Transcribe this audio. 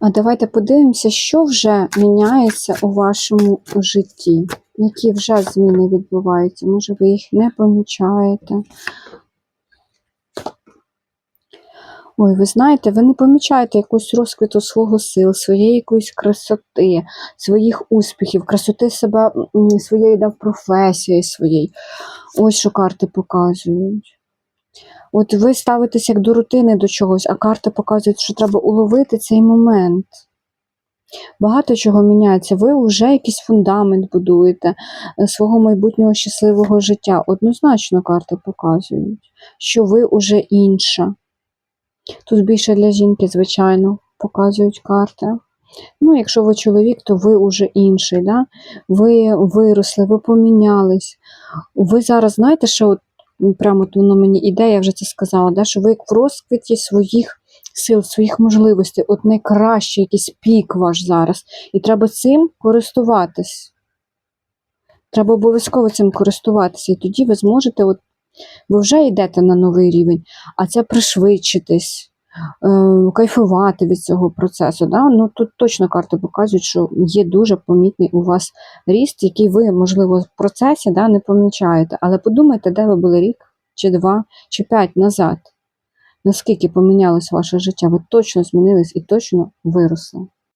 А давайте подивимося, що вже міняється у вашому житті. Які вже зміни відбуваються? Може, ви їх не помічаєте? Ой, ви знаєте, ви не помічаєте якусь розквіту свого сил, своєї якоїсь красоти, своїх успіхів, красоти себе своєї да, професії своєї. Ось що карти показують. От ви ставитесь як до рутини до чогось, а карти показують, що треба уловити цей момент. Багато чого міняється. Ви вже якийсь фундамент будуєте е, свого майбутнього щасливого життя. Однозначно карти показують, що ви уже інша. Тут більше для жінки, звичайно, показують карти. Ну, якщо ви чоловік, то ви вже інший. Да? Ви виросли, ви помінялись. Ви зараз знаєте, що от, прямо от воно мені іде, я вже це сказала, да? що ви як в розквіті своїх сил, своїх можливостей, от найкращий якийсь пік ваш зараз. І треба цим користуватись. Треба обов'язково цим користуватися. І тоді ви зможете, от, ви вже йдете на новий рівень, а це пришвидшитись, кайфувати від цього процесу. Да? Ну, тут точно карти показують, що є дуже помітний у вас ріст, який ви, можливо, в процесі да, не помічаєте. Але подумайте, де ви були рік, чи два, чи п'ять назад. Наскільки помінялось ваше життя, ви точно змінились і точно виросли.